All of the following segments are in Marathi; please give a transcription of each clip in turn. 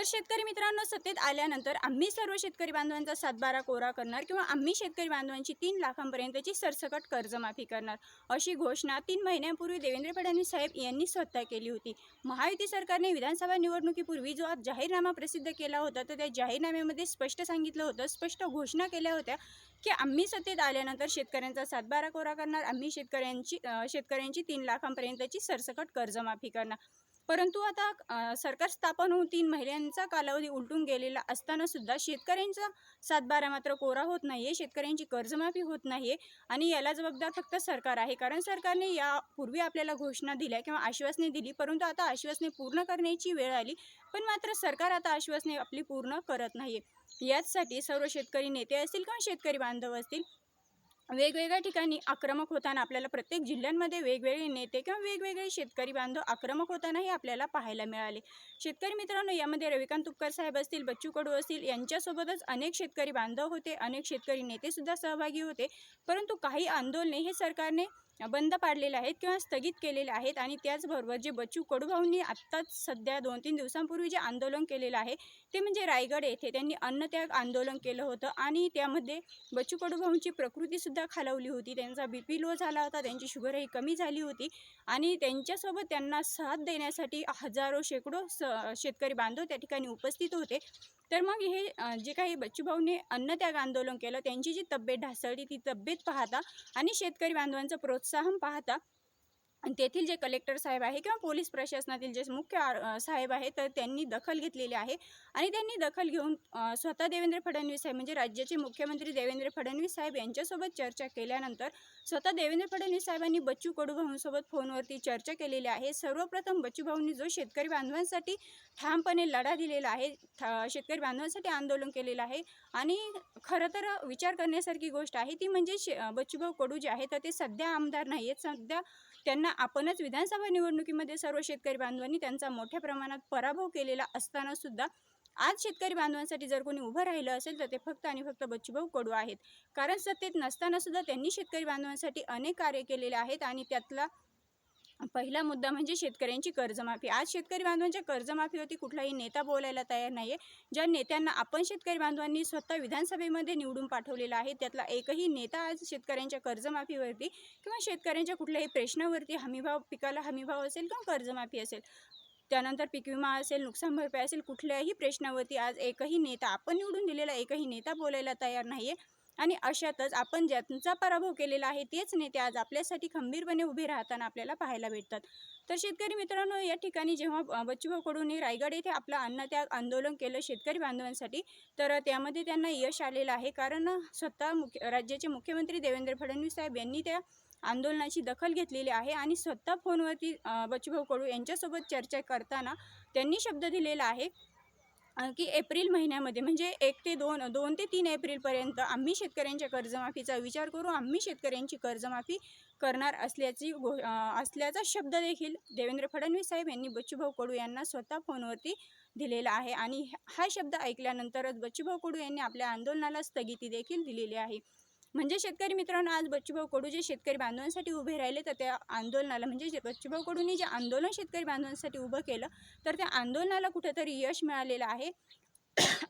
तर शेतकरी मित्रांनो सत्तेत आल्यानंतर आम्ही सर्व शेतकरी बांधवांचा सातबारा कोरा करणार किंवा आम्ही शेतकरी बांधवांची तीन लाखांपर्यंतची सरसकट कर्जमाफी करणार अशी घोषणा तीन महिन्यांपूर्वी देवेंद्र फडणवीस साहेब यांनी स्वतः केली होती. महायुती सरकारने विधानसभा निवडणुकीपूर्वी जो आज जाहीरनामा प्रसिद्ध केला होता तर त्या जाहीरनाम्यामध्ये स्पष्ट सांगितलं होतं स्पष्ट घोषणा केल्या होत्या की आम्ही सत्तेत आल्यानंतर शेतकऱ्यांचा सातबारा कोरा करणार आम्ही शेतकऱ्यांची शेतकऱ्यांची तीन लाखांपर्यंतची सरसकट कर्जमाफी करणार. परंतु आता सरकार स्थापन होऊन तीन महिन्यांचा कालावधी उलटून गेलेला असताना सुद्धा शेतकऱ्यांचा सातबारा मात्र कोरा होत नाही आहे शेतकऱ्यांची कर्जमाफी होत नाही आहे आणि याला जबाबदार फक्त सरकार आहे. कारण सरकारने यापूर्वी आपल्याला घोषणा दिल्या किंवा आश्वासने दिली परंतु आता आश्वासने पूर्ण करण्याची वेळ आली पण मात्र सरकार आता आश्वासने आपली पूर्ण करत नाही आहे याचसाठी सर्व शेतकरी नेते असतील किंवा शेतकरी बांधव असतील वेगवेगळ्या ठिकाणी आक्रमक होताना आपल्याला प्रत्येक जिल्ह्यांमध्ये वेगवेगळे नेते किंवा वेगवेगळे शेतकरी बांधव आक्रमक होतानाही आपल्याला पाहायला मिळाले. शेतकरी मित्रांनो यामध्ये रविकांत तुपकर साहेब असतील बच्चू कडू असतील यांच्यासोबतच अनेक शेतकरी बांधव होते अनेक शेतकरी नेतेसुद्धा सहभागी होते. परंतु काही आंदोलने हे सरकारने बंद पाडलेले आहेत किंवा स्थगित केलेले आहेत आणि त्याचबरोबर जे बच्चू कडूभाऊंनी आत्ताच सध्या दोन तीन दिवसांपूर्वी जे आंदोलन केलेलं आहे ते म्हणजे रायगड येथे त्यांनी अन्नत्याग आंदोलन केलं होतं आणि त्यामध्ये बच्चू कडूभाऊंची प्रकृतीसुद्धा खालावली होती. त्यांचा बी पी लो झाला होता त्यांची शुगरही कमी झाली होती आणि त्यांच्यासोबत त्यांना साथ देण्यासाठी हजारो शेकडो स शेतकरी बांधव त्या ठिकाणी उपस्थित होते. तर मग हे जे काही बच्चूभाऊने अन्नत्याग आंदोलन केलं त्यांची जी तब्येत ढासळली ती तब्येत पाहता आणि शेतकरी बांधवांचं प्रोत्साहन पाहता तेथील जे कलेक्टर साहेब आहे किंवा पोलीस प्रशासनातील जे मुख्य आर- साहेब आहे तर त्यांनी दखल घेतलेली आहे. आणि त्यांनी दखल घेऊन स्वतः देवेंद्र फडणवीस साहेब म्हणजे राज्याचे मुख्यमंत्री देवेंद्र फडणवीस साहेब यांच्यासोबत चर्चा केल्यानंतर स्वतः देवेंद्र फडणवीस साहेबांनी बच्चू कडूभाऊंसोबत फोनवरती चर्चा केलेली आहे. सर्वप्रथम बच्चू भाऊंनी जो शेतकरी बांधवांसाठी ठामपणे लढा दिलेला आहे शेतकरी बांधवांसाठी आंदोलन केलेलं आहे आणि खरं तर विचार करण्यासारखी गोष्ट आहे ती म्हणजे शे बच्चूभाऊ कडू जे आहे तर ते सध्या आमदार नाही आहेत सध्या त्यांना आपणच विधानसभा निवडणुकीमध्ये सर्व शेतकरी बांधवांनी त्यांचा मोठ्या प्रमाणात पराभव केलेला असताना सुद्धा आज शेतकरी बांधवांसाठी जर कोणी उभं राहिलं असेल तर ते फक्त आणि फक्त बच्चूभाऊ कडू आहेत. कारण सत्तेत नसताना सुद्धा त्यांनी शेतकरी बांधवांसाठी अनेक कार्य केलेले आहेत आणि त्यातला पहिला मुद्दा म्हणजे शेतकऱ्यांची कर्जमाफी. आज शेतकरी बांधवांच्या कर्जमाफीवरती कुठलाही नेता बोलायला तयार नाही आहे ज्या नेत्यांना आपण शेतकरी बांधवांनी स्वतः विधानसभेमध्ये निवडून पाठवलेला आहे त्यातला एकही नेता आज शेतकऱ्यांच्या कर्जमाफीवरती किंवा शेतकऱ्यांच्या कुठल्याही प्रश्नावरती हमीभाव पिकाला हमीभाव असेल किंवा कर्जमाफी असेल त्यानंतर पीक विमा असेल नुकसान भरपाई असेल कुठल्याही प्रश्नावरती आज एकही नेता आपण निवडून दिलेला एकही नेता बोलायला तयार नाही आहे आणि अशातच आपण ज्यांचा पराभव केलेला आहे तेच नेते आज आपल्यासाठी खंबीरपणे उभे राहताना आपल्याला पाहायला भेटतात. तर शेतकरी मित्रांनो या ठिकाणी जेव्हा बच्चूभाऊ कडूंनी रायगड येथे आपलं अन्नत्याग आंदोलन केलं शेतकरी बांधवांसाठी तर त्यामध्ये त्यांना यश आलेलं आहे. कारण स्वतः मुख्य राज्याचे मुख्यमंत्री देवेंद्र फडणवीस साहेब यांनी त्या आंदोलनाची दखल घेतलेली आहे आणि स्वतः फोनवरती बच्चूभाऊ कडू यांच्यासोबत चर्चा करताना त्यांनी शब्द दिलेला आहे की एप्रिल महिन्यामध्ये म्हणजे एक ते दोन दोन ते तीन एप्रिलपर्यंत आम्ही शेतकऱ्यांच्या कर्जमाफीचा विचार करू आम्ही शेतकऱ्यांची कर्जमाफी करणार असल्याची गो असल्याचा शब्द देखील देवेंद्र फडणवीस साहेब यांनी बच्चूभाऊ कडू यांना स्वतः फोनवरती दिलेला आहे. आणि हा शब्द ऐकल्यानंतरच बच्चूभाऊ कडू यांनी आपल्या आंदोलनाला स्थगिती देखील दिलेली आहे. म्हणजे शेतकरी मित्रांनो आज बच्चूभाऊ कडू जे शेतकरी बांधवांसाठी उभे राहिले तर त्या आंदोलनाला म्हणजे जे बच्चूभाऊ कडूंनी जे आंदोलन शेतकरी बांधवांसाठी उभं केलं तर त्या आंदोलनाला कुठेतरी यश मिळालेलं आहे.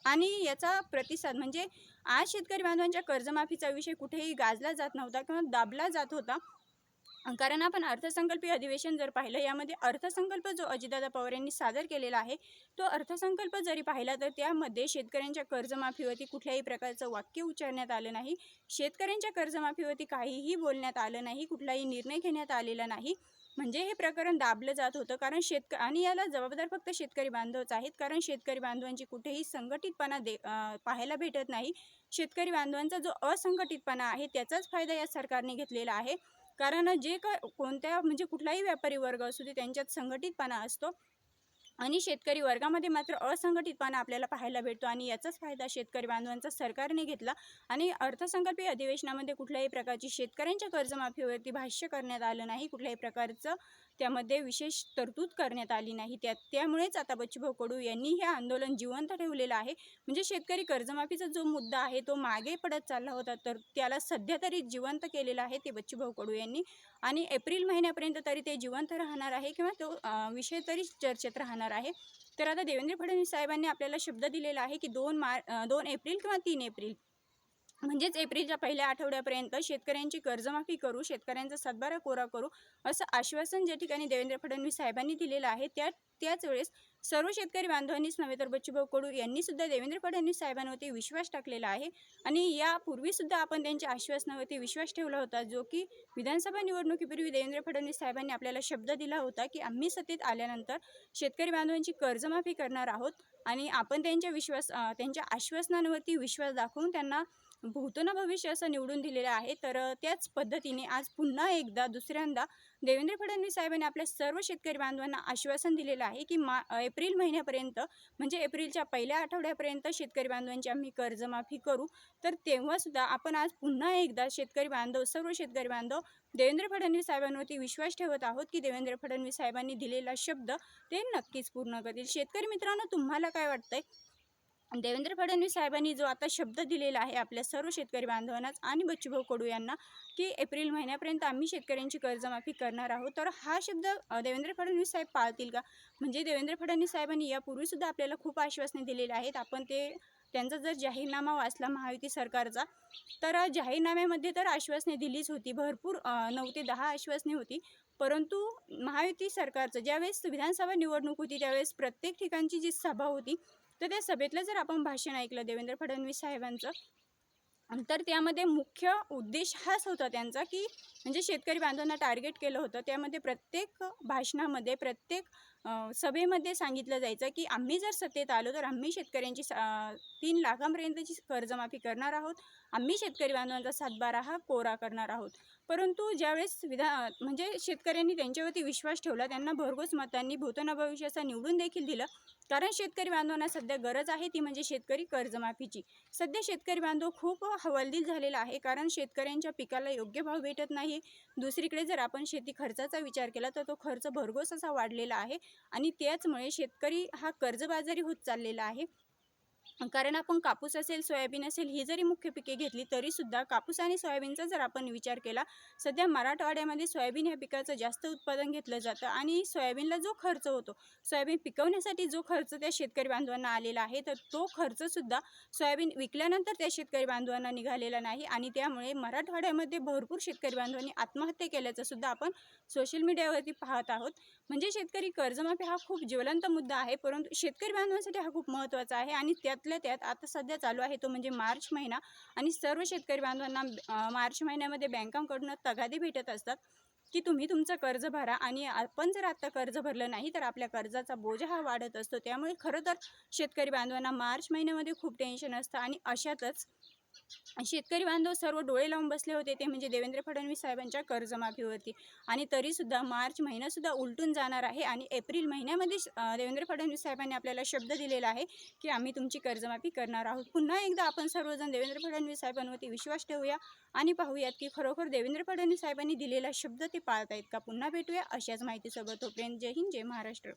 आणि याचा प्रतिसाद म्हणजे आज शेतकरी बांधवांच्या कर्जमाफीचा विषय कुठेही गाजला जात नव्हता किंवा दाबला जात होता कारण आपण अर्थसंकल्पीय अधिवेशन जर पाहिलं यामध्ये अर्थसंकल्प जो अजितदादा पवार यांनी सादर केलेला आहे तो अर्थसंकल्प जरी पाहिला तर त्यामध्ये शेतकऱ्यांच्या कर्जमाफीवरती कुठल्याही प्रकारचं वाक्य उच्चारण्यात आलं नाही. शेतकऱ्यांच्या कर्जमाफीवरती काहीही बोलण्यात आलं नाही कुठलाही निर्णय घेण्यात आलेला नाही. म्हणजे हे प्रकरण दाबलं जात होतं कारण शेतक आणि याला जबाबदार फक्त शेतकरी बांधवच आहेत. कारण शेतकरी बांधवांची कुठेही संघटितपणा दे पाहायला भेटत नाही. शेतकरी बांधवांचा जो असंघटितपणा आहे त्याचाच फायदा या सरकारने घेतलेला आहे. कारण जे का कोणत्या म्हणजे कुठलाही व्यापारी वर्ग असू दे त्यांच्यात संघटितपणा असतो आणि शेतकरी वर्गामध्ये मात्र असंघटितपणा आपल्याला पाहायला भेटतो आणि याचाच फायदा शेतकरी बांधवांचा सरकारने घेतला आणि अर्थसंकल्पीय अधिवेशनामध्ये कुठल्याही प्रकारची शेतकऱ्यांच्या कर्जमाफीवरती भाष्य करण्यात आलं नाही कुठल्याही प्रकारचं त्यामध्ये विशेष तरतूद करण्यात आली नाही. त्या त्यामुळेच आता बच्चूभाऊ कडू यांनी हे आंदोलन जिवंत ठेवलेलं आहे. म्हणजे शेतकरी कर्जमाफीचा जो मुद्दा आहे तो मागे पडत चालला होता. तर त्याला सध्या तरी जिवंत केलेलं आहे ते बच्चूभाऊ कडू यांनी. आणि एप्रिल महिन्यापर्यंत तरी ते जिवंत राहणार आहे किंवा तो विषय तरी चर्चेत राहणार आहे. तर आता देवेंद्र फडणवीस साहेबांनी आपल्याला शब्द दिलेला आहे की दोन मार दोन एप्रिल किंवा तीन एप्रिल. म्हणजेच एप्रिलच्या पहिल्या आठवड्यापर्यंत शेतकऱ्यांची कर्जमाफी करू शेतकऱ्यांचा सातबारा कोरा करू असं आश्वासन ज्या ठिकाणी देवेंद्र फडणवीस साहेबांनी दिलेलं आहे त्या त्याच वेळेस सर्व शेतकरी बांधवांनीच नव्हे तर बच्चूभाऊ कडू यांनीसुद्धा देवेंद्र फडणवीस साहेबांवरती विश्वास टाकलेला आहे. आणि यापूर्वीसुद्धा आपण त्यांच्या आश्वासनावरती विश्वास ठेवला होता जो की विधानसभा निवडणुकीपूर्वी देवेंद्र फडणवीस साहेबांनी आपल्याला शब्द दिला होता की आम्ही सत्तेत आल्यानंतर शेतकरी बांधवांची कर्जमाफी करणार आहोत. आणि आपण त्यांच्या विश्वास त्यांच्या आश्वासनांवरती विश्वास दाखवून त्यांना भूतना भविष्य असं निवडून दिलेलं आहे. तर त्याच पद्धतीने आज पुन्हा एकदा दुसऱ्यांदा देवेंद्र फडणवीस साहेबांनी आपल्या सर्व शेतकरी बांधवांना आश्वासन दिलेलं आहे की मा एप्रिल महिन्यापर्यंत म्हणजे एप्रिलच्या पहिल्या आठवड्यापर्यंत शेतकरी बांधवांची आम्ही कर्जमाफी करू. तर तेव्हासुद्धा आपण आज पुन्हा एकदा शेतकरी बांधव सर्व शेतकरी बांधव देवेंद्र फडणवीस साहेबांवरती विश्वास ठेवत आहोत की देवेंद्र फडणवीस साहेबांनी दिलेला शब्द ते नक्कीच पूर्ण करतील. शेतकरी मित्रांनो तुम्हाला काय वाटतंय? देवेंद्र फडणवीस साहेबांनी जो आता शब्द दिलेला आहे आपल्या सर्व शेतकरी बांधवांनाच आणि बच्चूभाऊ कडू यांना की एप्रिल महिन्यापर्यंत आम्ही शेतकऱ्यांची कर्जमाफी करणार आहोत तर हा शब्द देवेंद्र फडणवीस साहेब पाळतील का? म्हणजे देवेंद्र फडणवीस साहेबांनी यापूर्वीसुद्धा आपल्याला खूप आश्वासने दिलेली आहेत. आपण ते त्यांचा जर जाहीरनामा वाचला महायुती सरकारचा तर जाहीरनाम्यामध्ये तर आश्वासने दिलीच होती. भरपूर नऊ ते दहा आश्वासने होती. परंतु महायुती सरकारचं ज्यावेळेस विधानसभा निवडणूक होती त्यावेळेस प्रत्येक ठिकाणची जी सभा होती तर त्या सभेतलं जर आपण भाषण ऐकलं देवेंद्र फडणवीस साहेबांचं तर त्यामध्ये मुख्य उद्देश हाच होता त्यांचा की म्हणजे शेतकरी बांधवांना टार्गेट केलं होतं. त्यामध्ये प्रत्येक भाषणामध्ये प्रत्येक सभेमध्ये सांगितलं जायचं की आम्ही जर सत्तेत आलो तर आम्ही शेतकऱ्यांची तीन लाखांपर्यंतची कर्जमाफी करणार आहोत. आम्ही शेतकरी बांधवांचा सातबारा हा कोरा करणार आहोत. परंतु ज्यावेळेस विधा म्हणजे शेतकऱ्यांनी त्यांच्यावरती विश्वास ठेवला त्यांना भरघोस मतांनी भूतन भविष्याचा निवडून देखील दिलं. कारण शेतकरी बांधवांना सध्या गरज आहे ती म्हणजे शेतकरी कर्जमाफीची. सध्या शेतकरी बांधव खूप हवालदिल झालेला आहे कारण शेतकऱ्यांच्या पिकाला योग्य भाव भेटत नाही. दुसरीकडे जर आपण शेती खर्चाचा विचार केला तर तो खर्च भरघोस असा वाढलेला आहे आणि त्याचमुळे शेतकरी हा कर्जबाजारी होत चाललेला आहे. कारण आपण कापूस असेल सोयाबीन असेल ही जरी मुख्य पिके घेतली तरीसुद्धा कापूस आणि सोयाबीनचा जर आपण विचार केला सध्या मराठवाड्यामध्ये सोयाबीन ह्या पिकाचं जास्त उत्पादन घेतलं जातं आणि सोयाबीनला जो खर्च होतो सोयाबीन पिकवण्यासाठी जो खर्च त्या शेतकरी बांधवांना आलेला आहे तर तो खर्चसुद्धा सोयाबीन विकल्यानंतर त्या शेतकरी बांधवांना निघालेला नाही आणि त्यामुळे मराठवाड्यामध्ये भरपूर शेतकरी बांधवांनी आत्महत्या केल्याचं सुद्धा आपण सोशल मीडियावरती पाहत आहोत. म्हणजे शेतकरी कर्जमाफी हा खूप ज्वलंत मुद्दा आहे परंतु शेतकरी बांधवांसाठी हा खूप महत्त्वाचा आहे आणि घेतल्या त्यात आता सध्या चालू आहे तो म्हणजे मार्च महिना. आणि सर्व शेतकरी बांधवांना मार्च महिन्यामध्ये बँकांकडून तगादे भेटत असतात की तुम्ही तुमचं कर्ज भरा आणि आपण जर आता कर्ज भरलं नाही तर आपल्या कर्जाचा बोजा हा वाढत असतो. त्यामुळे खरं तर शेतकरी बांधवांना मार्च महिन्यामध्ये खूप टेन्शन असतं आणि अशातच शेतकरी बांधव सर्व डोळे लावून बसले होते ते म्हणजे देवेंद्र फडणवीस साहेबांच्या कर्जमाफीवरती आणि तरीसुद्धा मार्च महिनासुद्धा उलटून जाणार आहे आणि एप्रिल महिन्यामध्ये देवेंद्र फडणवीस साहेबांनी आपल्याला शब्द दिलेला आहे की आम्ही तुमची कर्जमाफी करणार आहोत. पुन्हा एकदा आपण सर्वजण देवेंद्र फडणवीस साहेबांवरती विश्वास ठेवूया आणि पाहूयात की खरोखर देवेंद्र फडणवीस साहेबांनी दिलेला शब्द ते पाळतायत का? पुन्हा भेटूया अशाच माहितीसोबत. तोपर्यंत जय हिंद जय महाराष्ट्र.